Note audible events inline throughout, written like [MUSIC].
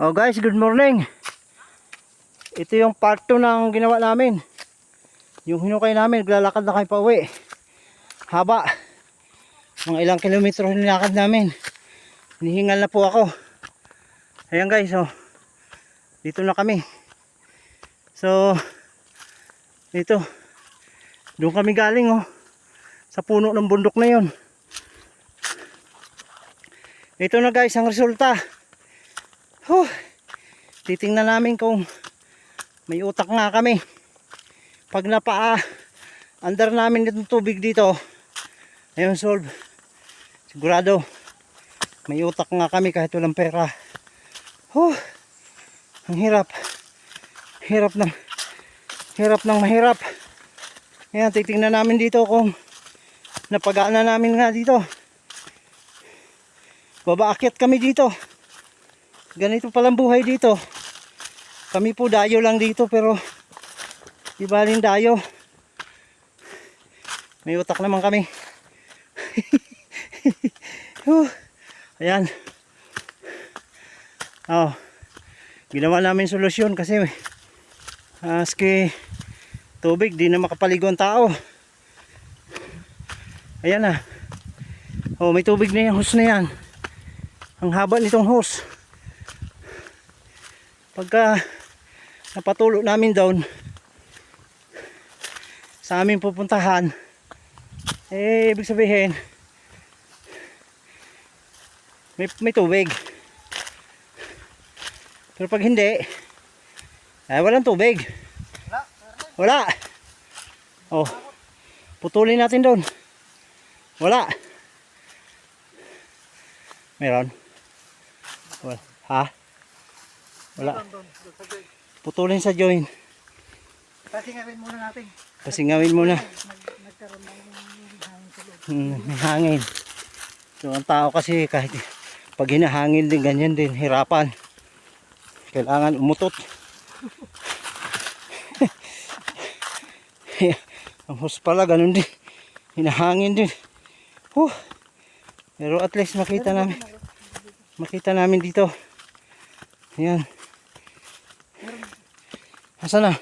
Oh guys, good morning. Ito yung part 2 ng ginawa namin. Yung hinukay namin, naglalakad na kayo pa uwi. Haba. Mga ilang kilometro nilakad namin. Hinihingal na po ako. Ayan guys, oh. Dito na kami. So, dito. Doon kami galing, oh. Sa puno ng bundok na yon. Ito na guys ang resulta. Huh. Titingnan namin kung may utak nga kami. Pag napaa under namin itong tubig dito, ayun solve. Sigurado may utak nga kami kahit walang pera. Huh. Ang hirap. Hirap ng hirap ng mahirap. Ayan, titingnan namin dito kung napagaan na namin nga dito. Babaakyat kami dito. Ganito palang buhay dito. Kami po dayo lang dito pero di baling dayo. May utak naman kami. [LAUGHS] Ayan. Oh. Ginawa namin solusyon kasi aski tubig di na makapaligo ang tao. Ayan na. Oh, may tubig na yung hose na yan. Ang haba nitong hose. Pagka napatulo namin down sa aming pupuntahan, eh, ibig sabihin, may, may tubig. Pero pag hindi, ay walang tubig. Wala. Oh, putulin natin doon. Wala. Meron. Wala. Ha? Wala. Putulin sa nga rin muna natin. Kasi ngawin muna. Nag, nagkaroon na yung hangin. Hmm, hangin. So ang tao kasi kahit pag hinahangin din ganyan din, hirapan. Kailangan umutot. [LAUGHS] ang hose pala ganun din. Hinahangin din. Huh. Pero at least makita namin. Makita namin dito. Ayan. Asa na?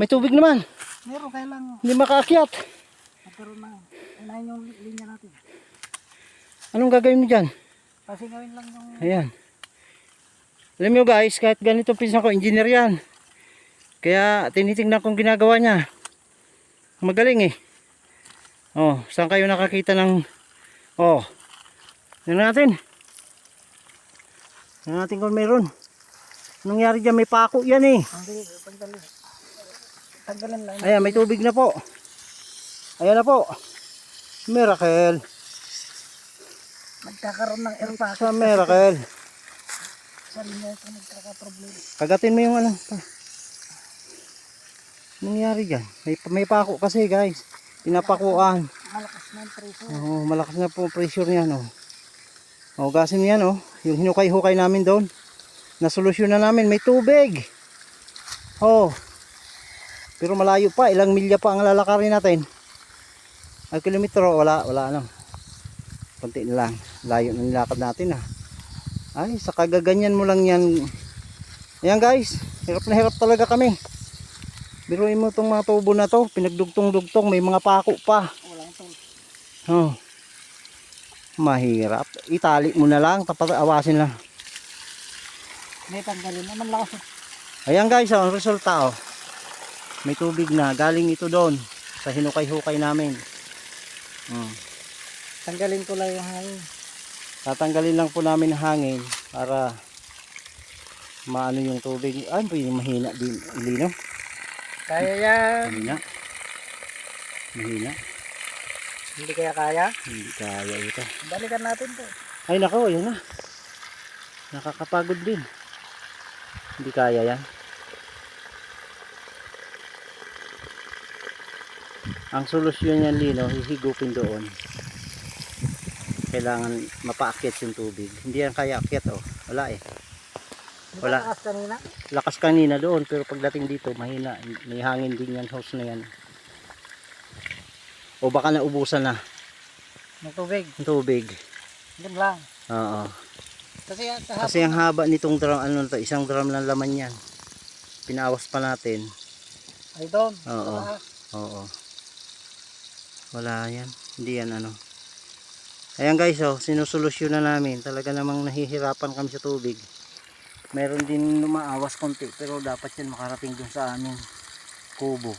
May tubig naman. Meron kaya lang Hindi makaakyat. nagkaroon na. Unahin yung linya natin. Anong gagawin mo dyan? Kasi gawin lang yung Ayan. Alam nyo guys, kahit ganito pinsan ko, engineer yan. Kaya tinitingnan kong ginagawa niya. Magaling eh. Oh, saan kayo nakakita ng... Oh, yan natin. Yan natin kung meron. Nangyari dyan? May pako yan eh. Tanggalin lang. Ayan, may tubig na po. Ayan na po. Miracle. Nagkakaroon ng air pocket. Sa miracle. Sa linya ito nagkakaproblema. Kagatin mo yung ano. pa. Nangyari dyan. May, may pako kasi guys. Pinapakuan. Malakas na ang preso. Oo, malakas na po ang pressure niyan. Oh. Oh, gasin yan oh. Yung hinukay-hukay namin doon. Nasolusyon na namin. May tubig. Oh. Pero malayo pa. Ilang milya pa ang lalakarin natin. Ang kilometro. Wala. Wala lang. Kunti na lang. Layo na nilakad natin ah. Ay, sa kagaganyan mo lang yan. Ayan guys. Hirap na hirap talaga kami. Biruin mo itong mga tubo na to. Pinagdugtong-dugtong. May mga pako pa. Oh. Mahirap. Itali mo na lang, tapat awasin lang. May tanggalin naman lakas. Ayan guys, oh, ang resulta oh. May tubig na, galing ito doon sa hinukay-hukay namin. Hmm. Tanggalin ko lang yung hangin. Tatanggalin lang po namin ang hangin para maano yung tubig. Ay, mahina din. Lino. Kaya yan. Mahina. Mahina. Hindi kaya kaya. Hindi kaya ito. Balikan natin to. Ay nako, ayan na. Nakakapagod din. Hindi kaya yan. Ang solusyon niyan lino, hihigupin doon. Kailangan mapaakyat yung tubig. Hindi yan kaya akyat oh. Wala eh. Wala. lakas kanina? Lakas kanina doon pero pagdating dito mahina. May hangin din yan hose na yan. O baka naubusan na Ng tubig. yung tubig. Doon lang. Oo. Kasi Kasi ang haba nitong drum, ano to, isang drum lang laman yan. Pinawas pa natin. ay doon. Oo. Ah, Oo. Wala yan. Hindi yan ano. Ayan guys, oh, sinusolusyon na namin. Talaga namang nahihirapan kami sa tubig. Meron din lumaawas konti pero dapat yan makarating dun sa aming kubo.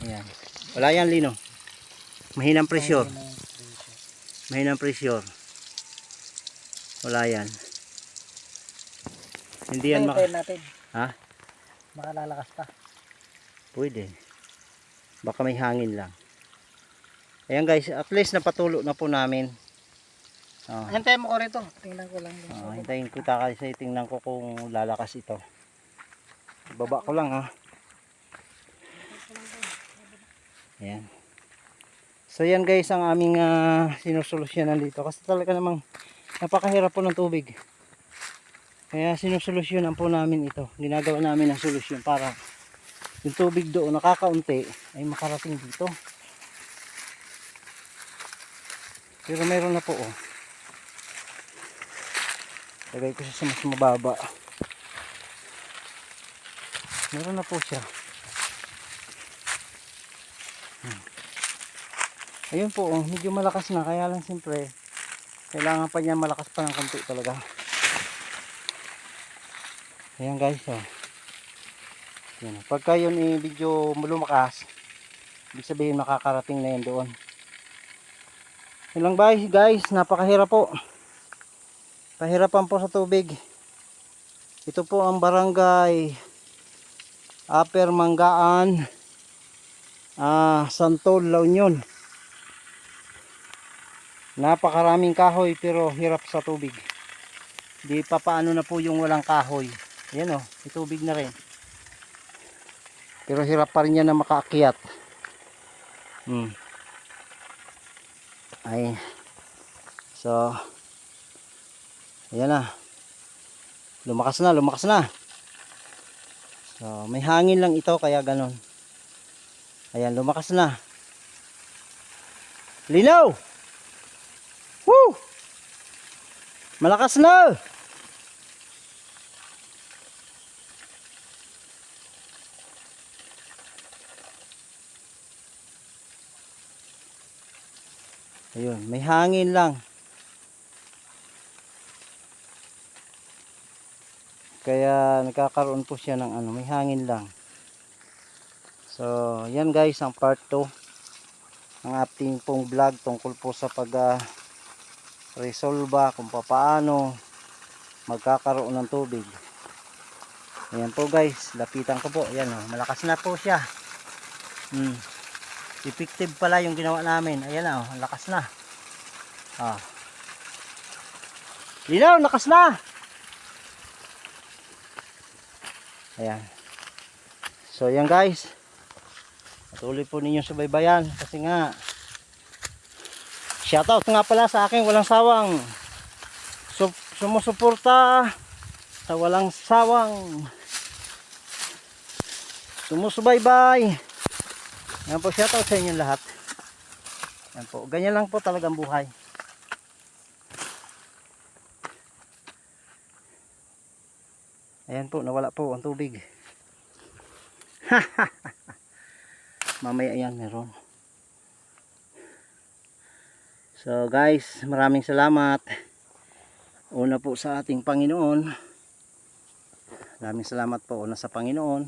Ayan. Wala yan, Lino. Mahinang pressure. Mahinang pressure. Wala yan. Hindi yan maka... Natin. Ha? Baka lalakas pa. Pwede. Baka may hangin lang. Ayan guys, at least napatulo na po namin. Oh. Hintayin mo ko rito. Tingnan ko lang. Oh, hintayin ko ta kasi tingnan ko kung lalakas ito. Baba ko lang ha. Ayan. So yan guys ang aming uh, sinusolusyonan dito kasi talaga namang napakahirap po ng tubig. Kaya sinusolusyonan po namin ito. Ginagawa namin ang solusyon para yung tubig doon nakakaunti ay makarating dito. Pero meron na po oh. Lagay ko siya sa mas mababa. Meron na po siya. Hmm. Ayun po, oh, medyo malakas na. Kaya lang siyempre, kailangan pa niya malakas pa ng konti talaga. Ayan guys, oh. Yan. Pagka yun eh, medyo lumakas, ibig sabihin makakarating na yan doon. Yun lang guys, guys, napakahirap po. Pahirapan po sa tubig. Ito po ang barangay Upper Manggaan ah, Santol, La Union. Napakaraming kahoy pero hirap sa tubig. Di pa paano na po yung walang kahoy. Yan o, may tubig na rin. Pero hirap pa rin yan na makaakyat. Hmm. Ay. So, Ayan na. Lumakas na, lumakas na. So, may hangin lang ito kaya ganon. Ayan, lumakas na. Linaw! Malakas na! Ayun, may hangin lang. Kaya nagkakaroon po siya ng ano, may hangin lang. So, yan guys ang part 2 ng ating pong vlog tungkol po sa pag ah, resolba kung paano magkakaroon ng tubig. Ayan po guys, lapitan ko po. Ayan oh, malakas na po siya. Hmm. Effective pala yung ginawa namin. Ayan oh, lakas na. Ah. Linaw, lakas na. Ayan. So, yan guys. Patuloy po ninyo subaybayan kasi nga shoutout nga pala sa aking walang sawang so, sumusuporta sa walang sawang sumusubaybay. Yan po, shoutout sa inyo lahat. Yan po, ganyan lang po talagang buhay. Ayan po, nawala po ang tubig. [LAUGHS] Mamaya yan, meron. So guys, maraming salamat. Una po sa ating Panginoon. Maraming salamat po una sa Panginoon.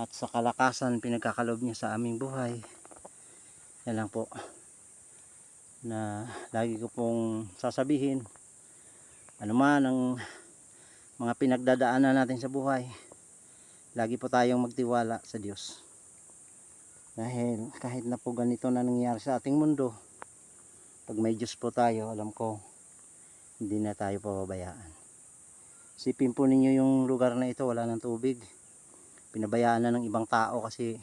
At sa kalakasan pinagkakalob niya sa aming buhay. Yan lang po. Na lagi ko pong sasabihin. Ano man ang mga pinagdadaanan natin sa buhay lagi po tayong magtiwala sa Diyos dahil kahit na po ganito na nangyayari sa ating mundo pag may Diyos po tayo alam ko hindi na tayo pababayaan. Sipin po ninyo yung lugar na ito wala ng tubig. Pinabayaan na ng ibang tao kasi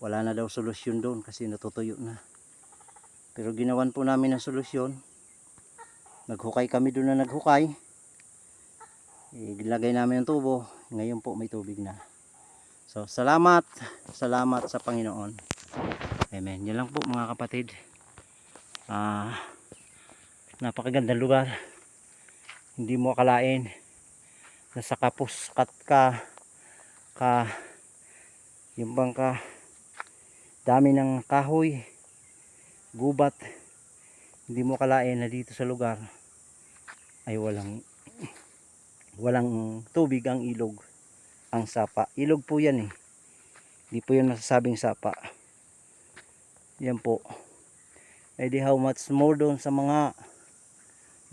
wala na daw solusyon doon kasi natutuyo na. Pero ginawan po namin ang solusyon. Naghukay kami doon na naghukay. Ilagay namin ang tubo. Ngayon po may tubig na. So salamat. Salamat sa Panginoon. Amen. Yan lang po mga kapatid ah napakagandang lugar. Hindi mo akalain na sa kapus kat ka ka yung bang ka dami ng kahoy gubat. Hindi mo akalain na dito sa lugar ay walang walang tubig ang ilog ang sapa. Ilog po yan eh. Hindi po yan masasabing sapa. Yan po eh di how much more doon sa mga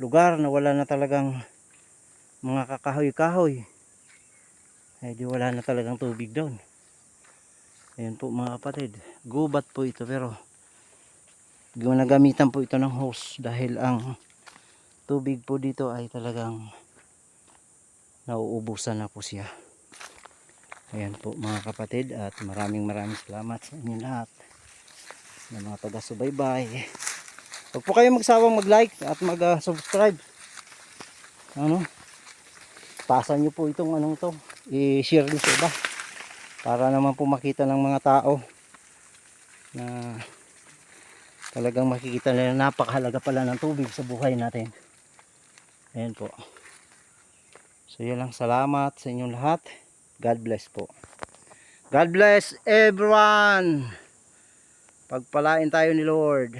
lugar na wala na talagang mga kakahoy-kahoy. Eh di wala na talagang tubig doon. Ayan po mga kapatid. Gubat po ito pero ginagamitan po ito ng hose dahil ang tubig po dito ay talagang nauubusan na po siya. Ayan po mga kapatid at maraming maraming salamat sa inyo lahat ng mga taga-subaybay. Huwag po kayo magsawang mag-like at mag-subscribe. Ano? Tasan nyo po itong anong to. I-share nyo sa iba. Para naman po makita ng mga tao na talagang makikita nila na napakahalaga pala ng tubig sa buhay natin. Ayan po. So yun lang. Salamat sa inyong lahat. God bless po. God bless everyone pagpalain tayo ni Lord